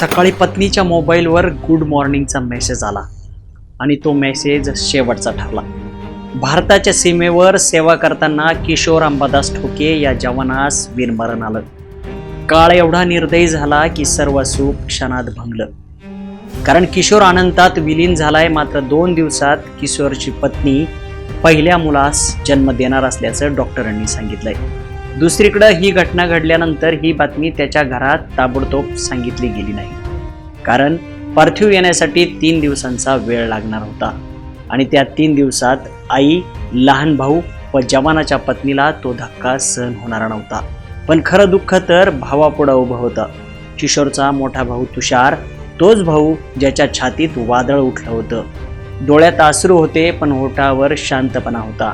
सकाळी पत्नीच्या मोबाईलवर गुड मॉर्निंगचा मेसेज आला आणि तो मेसेज शेवटचा ठरला. भारताच्या सीमेवर सेवा करताना किशोर अंबादास ठोके या जवानास वीरमरण आलं. काळ एवढा निर्दयी झाला की सर्व सुख क्षणात भंगलं. कारण किशोर अनंतात विलीन झालाय मात्र दोन दिवसात किशोरची पत्नी पहिल्या मुलास जन्म देणार असल्याचं डॉक्टरांनी सांगितलंय. दुसरीकडं ही घटना घडल्यानंतर ही बातमी त्याच्या घरात ताबडतोब सांगितली गेली नाही. कारण पार्थिव येण्यासाठी तीन दिवसांचा वेळ लागणार होता. आणि त्या तीन दिवसात आई लहान भाऊ व जवानाच्या पत्नीला तो धक्का सहन होणार नव्हता. पण खरं दुःख तर भावापुढं उभं होतं. किशोरचा मोठा भाऊ तुषार तोच भाऊ ज्याच्या छातीत वादळ उठलं होतं. डोळ्यात आसरू होते पण ओठावर शांतपणा होता.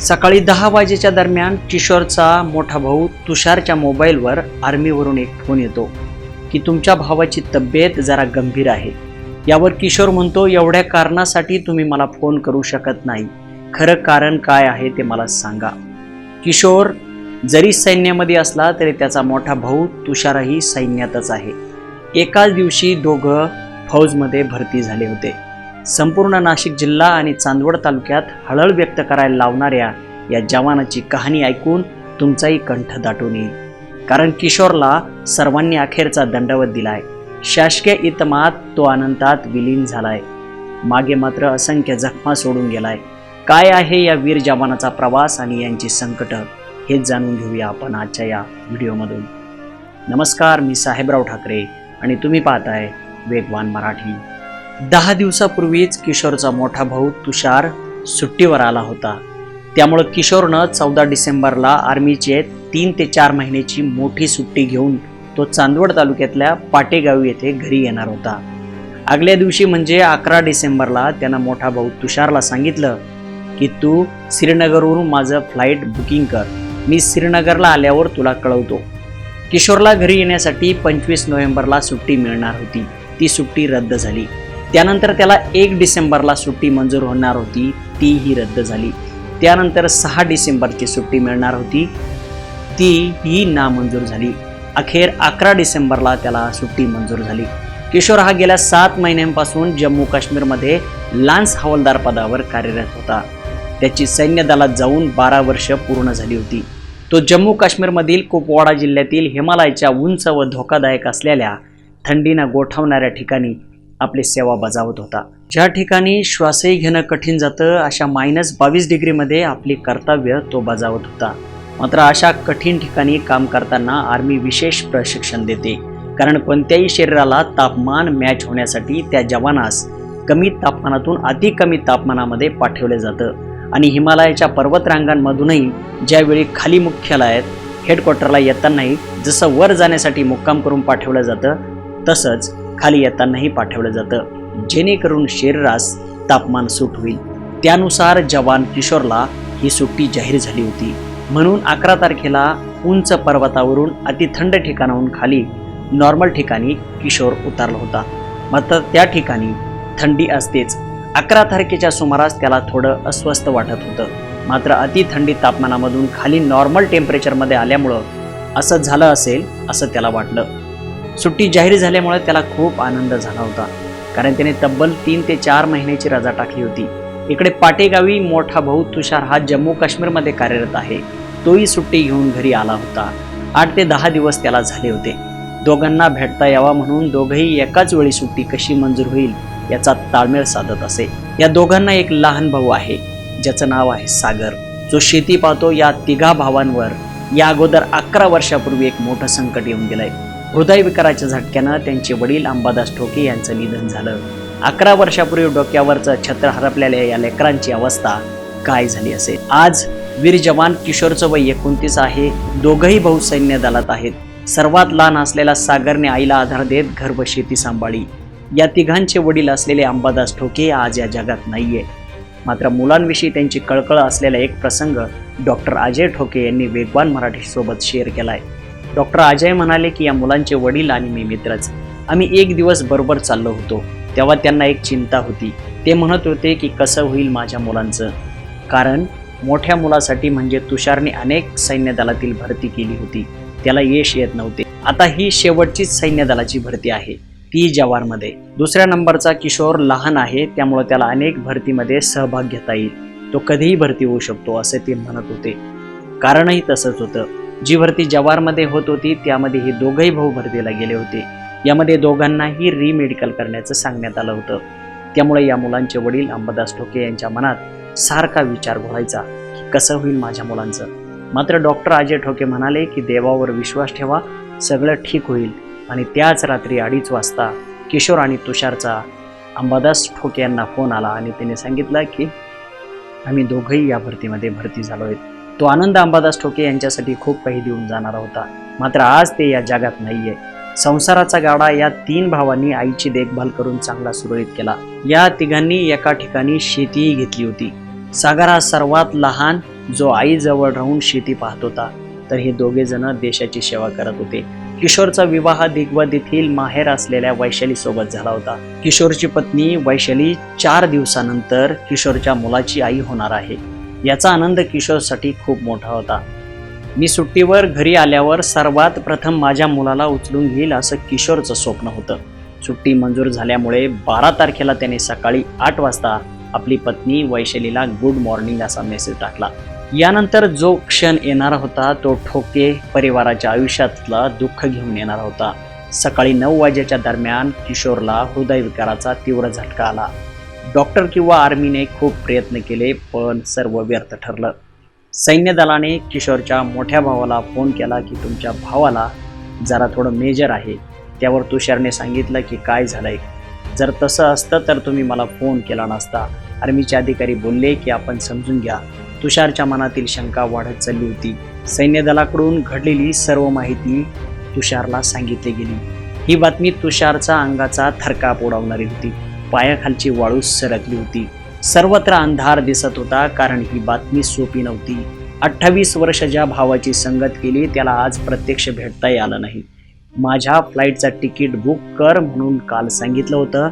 सकाळी दहा वाजेच्या दरम्यान किशोरचा मोठा भाऊ तुषारच्या मोबाईलवर आर्मीवरून एक फोन येतो की तुमच्या भावाची तब्येत जरा गंभीर आहे. यावर किशोर म्हणतो एवढ्या कारणासाठी तुम्ही मला फोन करू शकत नाही. खरं कारण काय आहे ते मला सांगा. किशोर जरी सैन्यामध्ये असला तरी त्याचा मोठा भाऊ तुषारही सैन्यातच आहे. एकाच दिवशी दोघं फौजमध्ये भरती झाले होते. संपूर्ण नाशिक जिल्हा आणि चांदवड तालुक्यात हळहळ व्यक्त करायला लावणाऱ्या या जवानाची कहाणी ऐकून तुमचाही कंठ दाटून येईल. कारण किशोरला सर्वांनी अखेरचा दंडवत दिलाय. शासकीय इतमात तो अनंतात विलीन झालाय. मागे मात्र असंख्य जखमा सोडून गेलाय. काय आहे या वीर जवानाचा प्रवास आणि यांची संकट हेच जाणून घेऊया आपण आजच्या या व्हिडिओमधून. नमस्कार मी साहेबराव ठाकरे आणि तुम्ही पाहताय वेगवान मराठी. दहा दिवसापूर्वीच किशोरचा मोठा भाऊ तुषार सुट्टीवर आला होता. त्यामुळं किशोरनं चौदा डिसेंबरला आर्मीचे तीन ते चार महिन्याची मोठी सुट्टी घेऊन तो चांदवड तालुक्यातल्या पाटेगाव येथे घरी येणार होता. आगल्या दिवशी म्हणजे अकरा डिसेंबरला त्यानं मोठा भाऊ तुषारला सांगितलं की तू श्रीनगरवरून माझं फ्लाईट बुकिंग कर. मी श्रीनगरला आल्यावर तुला कळवतो. किशोरला घरी येण्यासाठी पंचवीस नोव्हेंबरला सुट्टी मिळणार होती. ती सुट्टी रद्द झाली. त्यानंतर त्याला एक डिसेंबरला सुट्टी मंजूर होणार होती तीही रद्द झाली. त्यानंतर सहा डिसेंबरची सुट्टी मिळणार होती ती ही नामंजूर झाली. अखेर अकरा डिसेंबरला त्याला सुट्टी मंजूर झाली. किशोर हा गेल्या सात महिन्यांपासून जम्मू काश्मीरमध्ये लान्स हवालदार पदावर कार्यरत होता. त्याची सैन्य दलात जाऊन बारा वर्ष पूर्ण झाली होती. तो जम्मू काश्मीरमधील कुपवाडा जिल्ह्यातील हिमालयाच्या उंच व धोकादायक असलेल्या थंडीनं गोठवणाऱ्या ठिकाणी आपली सेवा बजावत होता. ज्या ठिकाणी श्वासही घेणं कठीण जातं अशा मायनस बावीस डिग्रीमध्ये आपली कर्तव्य तो बजावत होता. मात्र अशा कठीण ठिकाणी काम करताना आर्मी विशेष प्रशिक्षण देते. कारण कोणत्याही शरीराला तापमान मॅच होण्यासाठी त्या जवानास कमी तापमानातून अति कमी तापमानामध्ये पाठवले जातं. आणि हिमालयाच्या पर्वतरांगांमधूनही ज्यावेळी खाली मुख्यालयात हेडक्वार्टरला येतानाही जसं वर जाण्यासाठी मुक्काम करून पाठवलं जातं तसंच खाली येतानाही पाठवलं जातं. जेणेकरून शरीरास तापमान सूट होईल. त्यानुसार जवान किशोरला ही सुट्टी जाहीर झाली होती. म्हणून अकरा तारखेला उंच पर्वतावरून अतिथंड ठिकाणाहून खाली नॉर्मल ठिकाणी किशोर उतरला होता. मात्र त्या ठिकाणी थंडी असतेच. अकरा तारखेच्या सुमारास त्याला थोडं अस्वस्थ वाटत होतं. मात्र अति थंडी तापमानामधून खाली नॉर्मल टेम्परेचरमध्ये आल्यामुळं असं झालं असेल असं त्याला वाटलं. सुट्टी जाहीर झाल्यामुळे त्याला खूप आनंद झाला होता. कारण त्याने तब्बल तीन ते चार महिन्याची रजा टाकली होती. इकडे पाटेगावी मोठा भाऊ तुषार हा जम्मू काश्मीरमध्ये कार्यरत आहे. तोही सुट्टी घेऊन घरी आला होता. आठ ते दहा दिवस त्याला झाले होते. दोघांना भेटता यावा म्हणून दोघंही एकाच वेळी सुट्टी कशी मंजूर होईल याचा ताळमेळ साधत असे. या दोघांना एक लहान भाऊ आहे. ज्याचं नाव आहे सागर. जो शेती पाहतो या तिघा भावांवर या अगोदर अकरा वर्षापूर्वी एक मोठं संकट येऊन गेलंय. हृदयविकाराच्या झटक्यानं त्यांचे वडील अंबादास ठोके यांचं निधन झालं. अकरा वर्षापूर्वी डोक्यावरचं छत्र हरपलेल्या या लेकरांची अवस्था काय झाली असेल? आज वीर जवान किशोरचं वय एकोणतीस आहे. दोघंही भाऊ सैन्य दलात आहेत. सर्वात लहान असलेला सागरने आईला आधार देत घरभ शेती सांभाळी. या तिघांचे वडील असलेले अंबादास ठोके आज या जगात नाहीये. मात्र मुलांविषयी त्यांची कळकळ असलेला एक प्रसंग डॉक्टर अजय ठोके यांनी वेगवान मराठी सोबत शेअर केलाय. डॉक्टर अजय म्हणाले की या मुलांचे वडील आणि मी मित्रच. आम्ही एक दिवस बरोबर चाललो होतो. तेव्हा त्यांना एक चिंता होती. ते म्हणत होते की कसं होईल माझ्या मुलांचं. कारण मोठ्या मुलासाठी म्हणजे तुषारने अनेक सैन्य दलातील भरती केली होती. त्याला यश येत नव्हते. आता ही शेवटचीच सैन्य दलाची भरती आहे. ती जवारमध्ये. दुसऱ्या नंबरचा किशोर लहान आहे. त्यामुळे त्याला अनेक भरतीमध्ये सहभाग घेता येईल. तो कधीही भरती होऊ शकतो असे ते म्हणत होते. कारणही तसंच होतं. जी भरती जवारमध्ये होत होती त्यामध्ये हे दोघंही भाऊ भरतीला गेले होते. यामध्ये दोघांनाही रीमेडिकल करण्याचं सांगण्यात आलं होतं. त्यामुळे या मुलांचे वडील अंबादास ठोके यांच्या मनात सारखा विचार घोळायचा की कसं होईल माझ्या मुलांचं. मात्र डॉक्टर अजय ठोके म्हणाले की देवावर विश्वास ठेवा सगळं ठीक होईल. आणि त्याच रात्री अडीच वाजता किशोर आणि तुषारचा अंबादास ठोके यांना फोन आला आणि त्याने सांगितलं की आम्ही दोघंही या भरतीमध्ये भरती झालो आहेत तो आनंद अंबादास ठोके यांच्यासाठी खूप काही देऊन जाणारा होता. मात्र आज ते या जगात नाहीये. संसाराचा गाडा या तीन भावांनी आईची देखभाल करून चांगला सुरळीत केला. या तिघांनी एका ठिकाणी शेतीही घेतली होती. सागर हा सर्वात लहान जो आईजवळ राहून शेती पाहत होता. तर हे दोघे जण देशाची सेवा करत होते. किशोरचा विवाह दिग्वत येथील माहेर असलेल्या वैशाली सोबत झाला होता. किशोरची पत्नी वैशाली चार दिवसानंतर किशोरच्या मुलाची आई होणार आहे. याचा आनंद किशोरसाठी खूप मोठा होता. मी सुट्टीवर घरी आल्यावर सर्वात प्रथम माझ्या मुलाला उचलून घेईल असं किशोरचं स्वप्न होतं. सुट्टी मंजूर झाल्यामुळे बारा तारखेला त्याने सकाळी आठ वाजता आपली पत्नी वैशालीला गुड मॉर्निंग असा मेसेज टाकला. यानंतर जो क्षण येणार होता तो ठोके परिवाराच्या आयुष्यातला दुःख घेऊन येणार होता. सकाळी नऊ वाजेच्या दरम्यान किशोरला हृदयविकाराचा तीव्र झटका आला. डॉक्टर किंवा आर्मीने खूप प्रयत्न केले पण सर्व व्यर्थ ठरलं. सैन्य दलाने किशोरच्या मोठ्या भावाला फोन केला की तुमच्या भावाला जरा थोडं मेजर आहे. त्यावर तुषारने सांगितलं की काय झालंय? जर तसं असतं तर तुम्ही मला फोन केला नसता. आर्मीचे अधिकारी बोलले की आपण समजून घ्या. तुषारच्या मनातील शंका वाढत चालली होती. सैन्य दलाकडून घडलेली सर्व माहिती तुषारला सांगितली गेली. ही बातमी तुषारचा अंगाचा थरकाप उडवणारी होती. पायाखालची वाळू सरकली होती. सर्वत्र अंधार दिसत होता कारण ही बातमी सोपी नव्हती. अठ्ठावीस वर्ष ज्या भावाची संगत केली त्याला आज प्रत्यक्ष भेटताही आलं नाही. माझ्या फ्लाईटचा तिकीट बुक कर म्हणून काल सांगितलं होतं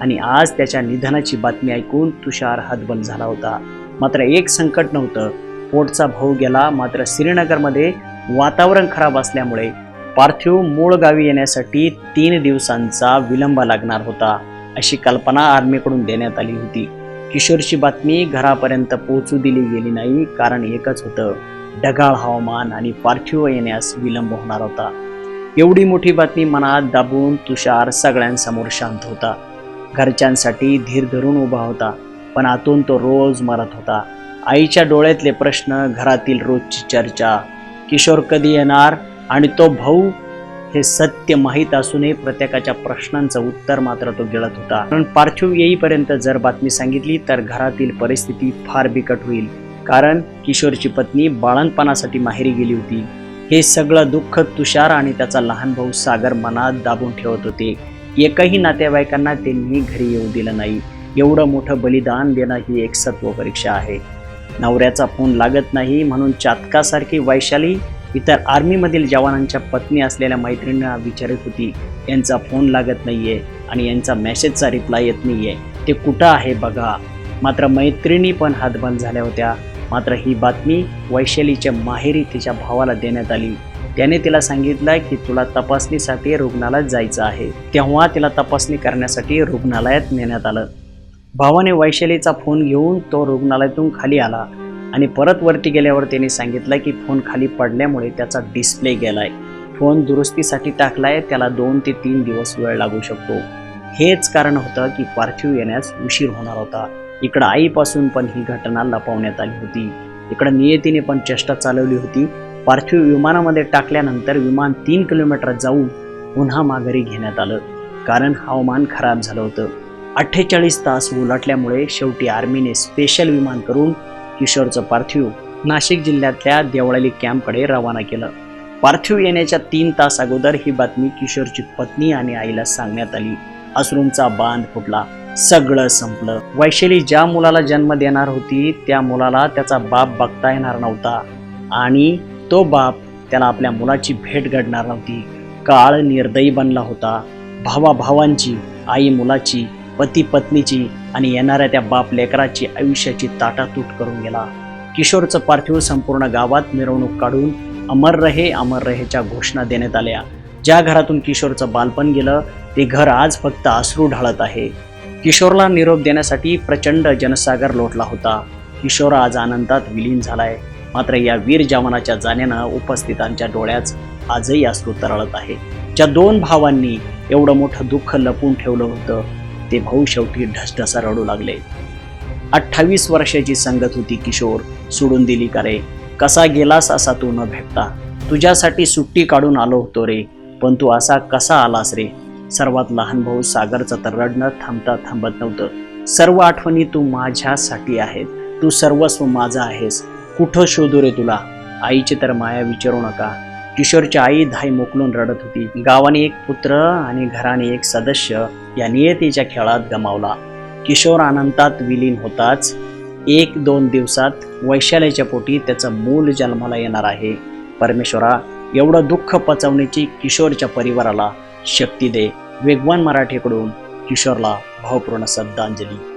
आणि आज त्याच्या निधनाची बातमी ऐकून तुषार हतबल झाला होता. मात्र एक संकट नव्हतं. पोटचा भाऊ गेला मात्र श्रीनगरमध्ये वातावरण खराब असल्यामुळे पार्थिव मूळ गावी येण्यासाठी तीन दिवसांचा विलंब लागणार होता. अशी कल्पना आर्मीकडून देण्यात आली होती. किशोरची बातमी घरापर्यंत पोहोचू दिली गेली नाही कारण एकच होतं ढगाळ हवामान आणि पार्थिव येण्यास विलंब होणार होता. एवढी मोठी बातमी मनात दाबून तुषार सगळ्यांसमोर शांत होता. घरच्यांसाठी धीर धरून उभा होता पण आतून तो रोज मरत होता. आईच्या डोळ्यातले प्रश्न घरातील रोजची चर्चा किशोर कधी येणार आणि तो भाऊ हे सत्य माहीत असूनही प्रत्येकाच्या प्रश्नांचं उत्तर मात्र तो गिळत होता. कारण पार्थिव येईपर्यंत जर बातमी सांगितली तर घरातील परिस्थिती फार बिकट होईल. कारण किशोरची पत्नी बाळणपणासाठी माहेरी गेली होती. हे सगळं दुःख तुषार आणि त्याचा लहान भाऊ सागर मनात दाबून ठेवत होते. एकही नातेवाईकांना त्यांनी घरी येऊ दिलं नाही. एवढं मोठं बलिदान देणं ही एक सत्व परीक्षा आहे. नवऱ्याचा फोन लागत नाही म्हणून चातकासारखी वैशाली इतर आर्मीमधील जवानांच्या पत्नी असलेल्या मैत्रिणींना विचारत होती यांचा फोन लागत नाहीये आणि यांचा मेसेजचा रिप्लाय येत नाहीये. ते कुठं आहे बघा. मात्र मैत्रिणी पण हातबंद झाल्या होत्या. मात्र ही बातमी वैशालीच्या माहेरी तिच्या भावाला देण्यात आली. त्याने तिला सांगितलं की तुला तपासणीसाठी रुग्णालयात जायचं आहे. तेव्हा तिला तपासणी करण्यासाठी रुग्णालयात नेण्यात आलं. भावाने वैशालीचा फोन घेऊन तो रुग्णालयातून खाली आला. आणि परत वरती गेल्यावर त्याने सांगितलं की फोन खाली पडल्यामुळे त्याचा डिस्प्ले गेलाय. फोन दुरुस्तीसाठी टाकलाय त्याला दोन ते तीन दिवस वेळ लागू शकतो. हेच कारण होतं की पार्थिव येण्यास उशीर होणार होता. इकडं आईपासून पण ही घटना लपवण्यात आली होती. इकडं नियतीने पण चेष्टा चालवली होती. पार्थिव विमानामध्ये टाकल्यानंतर विमान तीन किलोमीटर जाऊन पुन्हा माघारी घेण्यात आलं. कारण हवामान खराब झालं होतं. अठ्ठेचाळीस तास उलटल्यामुळे शेवटी आर्मीने स्पेशल विमान करून किशोरचं पार्थिव नाशिक जिल्ह्यातल्या देवळाली कॅम्पकडे रवाना केलं. पार्थिव येण्याच्या तीन तास अगोदर ही बातमी किशोरची पत्नी आणि आईला सांगण्यात आली. अश्रूंचा बांध फुटला. सगळं संपलं. वैशाली ज्या मुलाला जन्म देणार होती त्या मुलाला त्याचा बाप बघता येणार नव्हता. आणि तो बाप त्याला आपल्या मुलाची भेट घडणार नव्हती. काळ निर्दयी बनला होता. भावा भावांची आई मुलाची पती पत्नीची आणि येणाऱ्या त्या बाप लेकराची आयुष्याची ताटातूट करून गेला. किशोरचं पार्थिव संपूर्ण गावात मिरवणूक काढून अमर रहे अमर रहेच्या घोषणा देण्यात आल्या. ज्या घरातून किशोरचं बालपण गेलं ते घर आज फक्त अश्रू ढाळत आहे. किशोरला निरोप देण्यासाठी प्रचंड जनसागर लोटला होता. किशोर आज आनंदात विलीन झालाय. मात्र या वीर जवानाच्या जाण्यानं उपस्थितांच्या डोळ्यात आजही अश्रू तरळत आहे. ज्या दोन भावांनी एवढं मोठं दुःख लपून ठेवलं होतं ते भाऊ शेवटी ढसढसा रडू लागले. अठ्ठावीस वर्षाची संगत होती किशोर. सोडून दिली का रे? कसा गेलास असा तू न भेटता? तुझ्यासाठी सुट्टी काढून आलो होतो रे. पण तू असा कसा आलास रे? सर्वात लहान भाऊ सागरचं तर रडणं थांबता थांबत नव्हतं. सर्व आठवणी तू माझ्यासाठी आहेत. तू सर्वस्व माझा आहेस. कुठं शोधू रे तुला? आईची तर माया विचारू नका. किशोरची आई धाई मोकलून रडत होती. गावाने एक पुत्र आणि घराने एक सदस्य या नियतीच्या खेळात गमावला. किशोर अनंतात विलीन होताच एक दोन दिवसात वैशाल्याच्या पोटी त्याचं मूल जन्माला येणार आहे. परमेश्वरा एवढं दुःख पचवण्याची किशोरच्या परिवाराला शक्ती दे. वेगवान मराठीकडून किशोरला भावपूर्ण श्रद्धांजली.